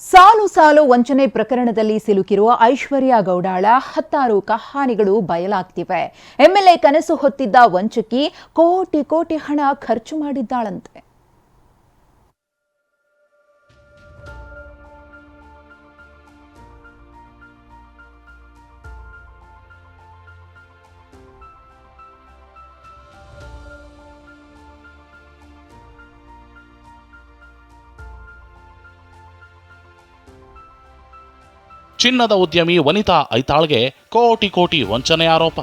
ಸಾಲು ಸಾಲು ವಂಚನೆ ಪ್ರಕರಣದಲ್ಲಿ ಸಿಲುಕಿರುವ ಐಶ್ವರ್ಯ ಗೌಡಾಳ ಹತ್ತಾರು ಕಹಾನಿಗಳು ಬಯಲಾಗ್ತಿವೆ. ಎಂಎಲ್ಎ ಕನಸು ಹೊತ್ತಿದ್ದ ವಂಚಕಿ ಕೋಟಿ ಕೋಟಿ ಹಣ ಖರ್ಚು ಮಾಡಿದ್ದಾಳಂತೆ. ಚಿನ್ನದ ಉದ್ಯಮಿ ವನಿತಾ ಐತಾಳ್ಗೆ ಕೋಟಿ ಕೋಟಿ ವಂಚನೆ ಆರೋಪ.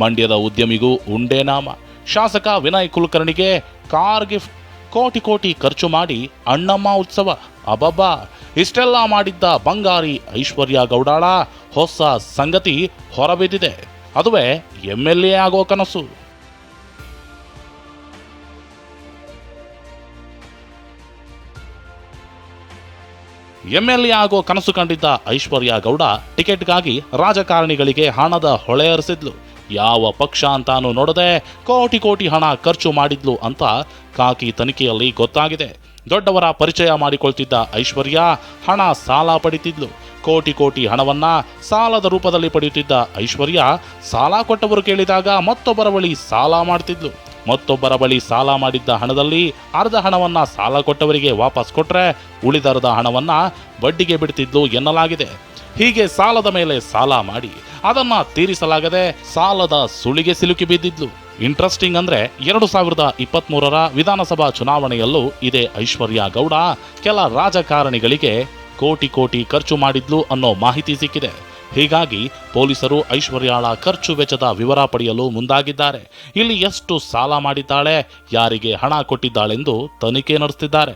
ಮಂಡ್ಯದ ಉದ್ಯಮಿಗೂ ಉಂಡೆ ನಾಮ. ಶಾಸಕ ವಿನಯ್ ಕುಲಕರ್ಣಿಗೆ ಕಾರ್ ಗಿಫ್ಟ್. ಕೋಟಿ ಕೋಟಿ ಖರ್ಚು ಮಾಡಿ ಅಣ್ಣಮ್ಮ ಉತ್ಸವ. ಅಬಬ್ಬಾ ಇಷ್ಟೆಲ್ಲ ಮಾಡಿದ್ದ ಬಂಗಾರಿ ಐಶ್ವರ್ಯ ಗೌಡಾಳ ಹೊಸ ಸಂಗತಿ ಹೊರಬಿದ್ದಿದೆ. ಅದುವೇ ಎಂ ಎಲ್ ಎ ಆಗೋ ಕನಸು. ಎಂಎಲ್ಎ ಆಗೋ ಕನಸು ಕಂಡಿದ್ದ ಐಶ್ವರ್ಯ ಗೌಡ ಟಿಕೆಟ್ಗಾಗಿ ರಾಜಕಾರಣಿಗಳಿಗೆ ಹಣದ ಹೊಳೆ ಹರಿಸಿದ್ಲು ಯಾವ ಪಕ್ಷ ಅಂತಾನು ನೋಡದೆ ಕೋಟಿ ಕೋಟಿ ಹಣ ಖರ್ಚು ಮಾಡಿದ್ಲು ಅಂತ ಕಾಕಿ ತನಿಖೆಯಲ್ಲಿ ಗೊತ್ತಾಗಿದೆ. ದೊಡ್ಡವರ ಪರಿಚಯ ಮಾಡಿಕೊಳ್ತಿದ್ದ ಐಶ್ವರ್ಯ ಹಣ ಸಾಲ ಪಡಿತಿದ್ಲು. ಕೋಟಿ ಕೋಟಿ ಹಣವನ್ನ ಸಾಲದ ರೂಪದಲ್ಲಿ ಪಡೆಯುತ್ತಿದ್ದ ಐಶ್ವರ್ಯ ಸಾಲ ಕೊಟ್ಟವರು ಕೇಳಿದಾಗ ಮತ್ತೊಬ್ಬರ ಬಳಿ ಸಾಲ ಮಾಡ್ತಿದ್ಲು. ಮತ್ತೊಬ್ಬರ ಬಳಿ ಸಾಲ ಮಾಡಿದ್ದ ಹಣದಲ್ಲಿ ಅರ್ಧ ಹಣವನ್ನ ಸಾಲ ಕೊಟ್ಟವರಿಗೆ ವಾಪಸ್ ಕೊಟ್ರೆ ಉಳಿದರ್ಧ ಹಣವನ್ನ ಬಡ್ಡಿಗೆ ಬಿಡ್ತಿದ್ಲು ಎನ್ನಲಾಗಿದೆ. ಹೀಗೆ ಸಾಲದ ಮೇಲೆ ಸಾಲ ಮಾಡಿ ಅದನ್ನ ತೀರಿಸಲಾಗದೆ ಸಾಲದ ಸುಳಿಗೆ ಸಿಲುಕಿ ಬಿದ್ದಿದ್ಲು. ಇಂಟ್ರೆಸ್ಟಿಂಗ್ ಅಂದ್ರೆ ಎರಡು ಸಾವಿರದ ಇಪ್ಪತ್ಮೂರರ ವಿಧಾನಸಭಾ ಚುನಾವಣೆಯಲ್ಲೂ ಇದೇ ಐಶ್ವರ್ಯ ಗೌಡ ಕೆಲ ರಾಜಕಾರಣಿಗಳಿಗೆ ಕೋಟಿ ಕೋಟಿ ಖರ್ಚು ಮಾಡಿದ್ಲು ಅನ್ನೋ ಮಾಹಿತಿ ಸಿಕ್ಕಿದೆ. ಹೀಗಾಗಿ ಪೊಲೀಸರು ಐಶ್ವರ್ಯಾಳ ಖರ್ಚು ವೆಚ್ಚದ ವಿವರ ಪಡೆಯಲು ಮುಂದಾಗಿದ್ದಾರೆ. ಇಲ್ಲಿ ಎಷ್ಟು ಸಾಲ ಮಾಡಿದ್ದಾಳೆ, ಯಾರಿಗೆ ಹಣ ಕೊಟ್ಟಿದ್ದಾಳೆಂದು ತನಿಖೆ ನಡೆಸುತ್ತಿದ್ದಾರೆ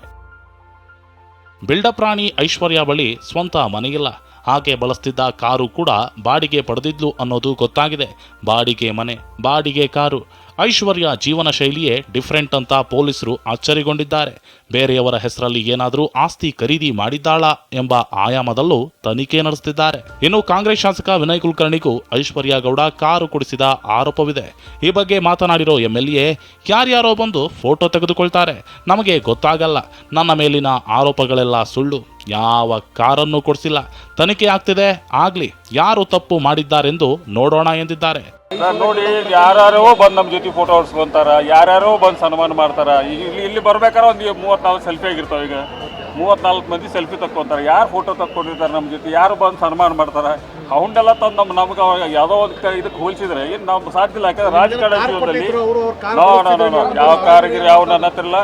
ಬಿಲ್ಡಪ್ರಾಣಿ ಐಶ್ವರ್ಯ ಬಳಿ ಸ್ವಂತ ಮನೆಯಿಲ್ಲ. ಆಕೆ ಬಳಸ್ತಿದ್ದ ಕಾರು ಕೂಡ ಬಾಡಿಗೆ ಪಡೆದಿದ್ಲು ಅನ್ನೋದು ಗೊತ್ತಾಗಿದೆ. ಬಾಡಿಗೆ ಮನೆ, ಬಾಡಿಗೆ ಕಾರು. ಐಶ್ವರ್ಯ ಜೀವನ ಶೈಲಿಯೇ ಡಿಫ್ರೆಂಟ್ ಅಂತ ಪೊಲೀಸರು ಆಶ್ಚರ್ಯಗೊಂಡಿದ್ದಾರೆ ಬೇರೆಯವರ ಹೆಸರಲ್ಲಿ ಏನಾದರೂ ಆಸ್ತಿ ಖರೀದಿ ಮಾಡಿದ್ದಾಳಾ ಎಂಬ ಆಯಾಮದಲ್ಲೂ ತನಿಖೆ ನಡೆಸುತ್ತಿದ್ದಾರೆ ಇನ್ನು ಕಾಂಗ್ರೆಸ್ ಶಾಸಕ ವಿನಯ್ ಕುಲಕರ್ಣಿಗೂ ಐಶ್ವರ್ಯ ಗೌಡ ಕಾರು ಕೊಡಿಸಿದ ಆರೋಪವಿದೆ. ಈ ಬಗ್ಗೆ ಮಾತನಾಡಿರೋ ಎಂಎಲ್ಎ, ಯಾರ್ಯಾರೋ ಬಂದು ಫೋಟೋ ತೆಗೆದುಕೊಳ್ತಾರೆ. ನಮಗೆ ಗೊತ್ತಾಗಲ್ಲ. ನನ್ನ ಮೇಲಿನ ಆರೋಪಗಳೆಲ್ಲ ಸುಳ್ಳು. ಯಾವ ಕಾರನ್ನು ಕೊಡಿಸಿಲ್ಲ. ತನಿಖೆ ಆಗ್ತಿದೆ. ಆಗ್ಲಿ, ಯಾರು ತಪ್ಪು ಮಾಡಿದ್ದಾರೆಂದು ನೋಡೋಣ ಎಂದಿದ್ದಾರೆ. ಸರ್ ನೋಡಿ ಯಾರ್ಯಾರೋ ಬಂದು ನಮ್ಮ ಜೊತೆ ಫೋಟೋ ಹೊಡ್ಸ್ಕೊಂತಾರ ಯಾರ್ಯಾರೋ ಬಂದು ಸನ್ಮಾನ ಮಾಡ್ತಾರ. ಈಗ ಇಲ್ಲಿ ಇಲ್ಲಿ ಬರ್ಬೇಕಾದ್ರೆ ಒಂದು ಮೂವತ್ನಾಲ್ಕು ಸೆಲ್ಫಿ ಆಗಿರ್ತಾವ ಈಗ. ಮೂವತ್ನಾಲ್ಕು ಮಂದಿ ಸೆಲ್ಫಿ ತಕ್ಕೊಂತಾರೆ. ಯಾರು ಫೋಟೋ ತಕ್ಕೊಂಡಿರ್ತಾರೆ ನಮ್ಮ ಜೊತೆ? ಯಾರು ಬಂದು ಸನ್ಮಾನ ಮಾಡ್ತಾರೆ? ಅವನ್ನೆಲ್ಲ ತಂದು ನಮ್ಮ ನಮ್ಗೆ ಯಾವುದೋ ಒಂದು ಇದಕ್ಕೆ ಹೋಲಿಸಿದ್ರೆ ಏನು ನಾವು ಸಾಧ್ಯ ಇಲ್ಲ. ಯಾಕಂದ್ರೆ ರಾಜಕಾರಣ ಜೀವನದಲ್ಲಿ ನೋ ನೋ ನೋ ನೋ ಯಾವ ಕಾರಿಗಿರಿ ಯಾವ ನನ್ನ ಹತ್ರ ಇಲ್ಲ.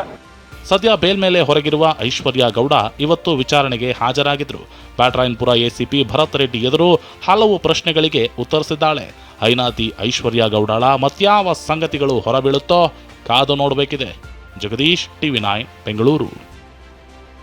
ಸದ್ಯ ಬೇಲ್ ಮೇಲೆ ಹೊರಗಿರುವ ಐಶ್ವರ್ಯ ಗೌಡ ಇವತ್ತು ವಿಚಾರಣೆಗೆ ಹಾಜರಾಗಿದ್ರು. ಬ್ಯಾಟ್ರಾಯನ್ಪುರ ಎಸಿಪಿ ಭರತ್ ರೆಡ್ಡಿ ಎದುರು ಹಲವು ಪ್ರಶ್ನೆಗಳಿಗೆ ಉತ್ತರಿಸಿದ್ದಾಳೆ. ಐನಾತಿ ಐಶ್ವರ್ಯ ಗೌಡಾಳ ಮತ್ಯಾವ ಸಂಗತಿಗಳು ಹೊರಬೀಳುತ್ತೋ ಕಾದು ನೋಡಬೇಕಿದೆ. Jagadish TV nine Bengaluru.